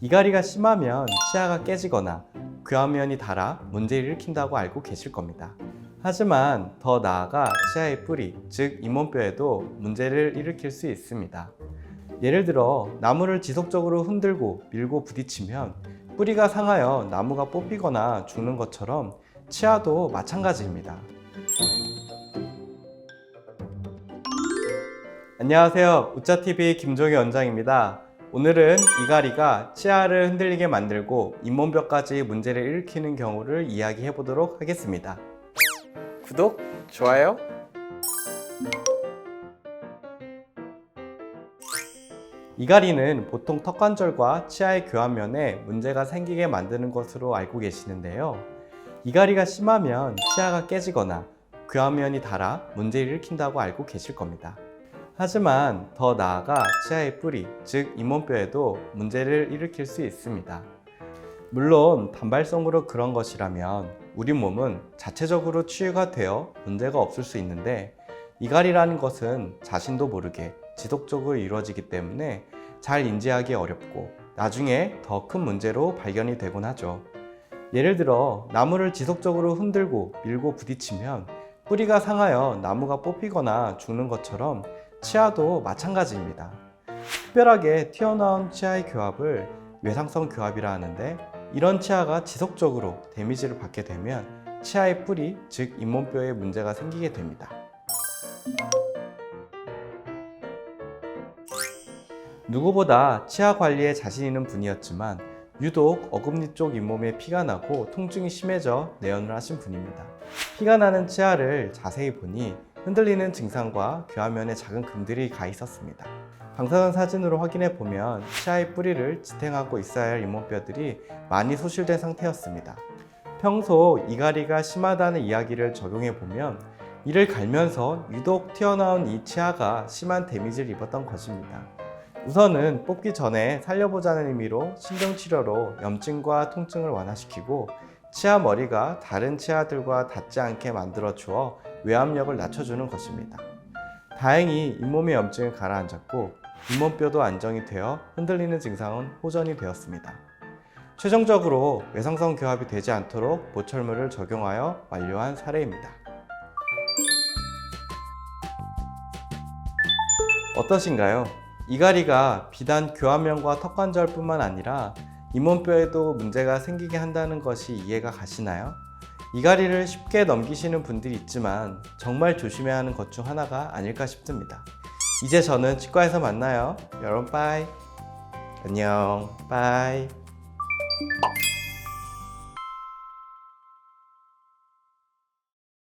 이갈이가 심하면 치아가 깨지거나 교합면이 닳아 문제를 일으킨다고 알고 계실 겁니다. 하지만 더 나아가 치아의 뿌리, 즉 잇몸뼈에도 문제를 일으킬 수 있습니다. 예를 들어 나무를 지속적으로 흔들고 밀고 부딪히면 뿌리가 상하여 나무가 뽑히거나 죽는 것처럼 치아도 마찬가지입니다. 안녕하세요. 우짜TV 김종희 원장입니다. 오늘은 이갈이가 치아를 흔들리게 만들고 잇몸뼈까지 문제를 일으키는 경우를 이야기해 보도록 하겠습니다. 구독, 좋아요. 이갈이는 보통 턱관절과 치아의 교합면에 문제가 생기게 만드는 것으로 알고 계시는데요. 이갈이가 심하면 치아가 깨지거나 교합면이 닳아 문제를 일으킨다고 알고 계실 겁니다. 하지만 더 나아가 치아의 뿌리, 즉 잇몸뼈에도 문제를 일으킬 수 있습니다. 물론 단발성으로 그런 것이라면 우리 몸은 자체적으로 치유가 되어 문제가 없을 수 있는데 이갈이라는 것은 자신도 모르게 지속적으로 이루어지기 때문에 잘 인지하기 어렵고 나중에 더 큰 문제로 발견이 되곤 하죠. 예를 들어 나무를 지속적으로 흔들고 밀고 부딪히면 뿌리가 상하여 나무가 뽑히거나 죽는 것처럼 치아도 마찬가지입니다. 특별하게 튀어나온 치아의 교합을 외상성 교합이라 하는데 이런 치아가 지속적으로 데미지를 받게 되면 치아의 뿌리, 즉 잇몸뼈에 문제가 생기게 됩니다. 누구보다 치아 관리에 자신 있는 분이었지만 유독 어금니 쪽 잇몸에 피가 나고 통증이 심해져 내원을 하신 분입니다. 피가 나는 치아를 자세히 보니 흔들리는 증상과 교화면에 작은 금들이 가 있었습니다. 방사선 사진으로 확인해 보면 치아의 뿌리를 지탱하고 있어야 할 잇몸뼈들이 많이 소실된 상태였습니다. 평소 이갈이가 심하다는 이야기를 적용해 보면 이를 갈면서 유독 튀어나온 이 치아가 심한 데미지를 입었던 것입니다. 우선은 뽑기 전에 살려보자는 의미로 신경치료로 염증과 통증을 완화시키고 치아 머리가 다른 치아들과 닿지 않게 만들어 주어 외압력을 낮춰주는 것입니다. 다행히 잇몸의 염증을 가라앉았고 잇몸뼈도 안정이 되어 흔들리는 증상은 호전이 되었습니다. 최종적으로 외상성 교합이 되지 않도록 보철물을 적용하여 완료한 사례입니다. 어떠신가요? 이갈이가 비단 교합면과 턱관절뿐만 아니라 잇몸뼈에도 문제가 생기게 한다는 것이 이해가 가시나요? 이갈이를 쉽게 넘기시는 분들이 있지만 정말 조심해야 하는 것 중 하나가 아닐까 싶습니다. 이제 저는 치과에서 만나요. 여러분 빠이. 안녕. 빠이.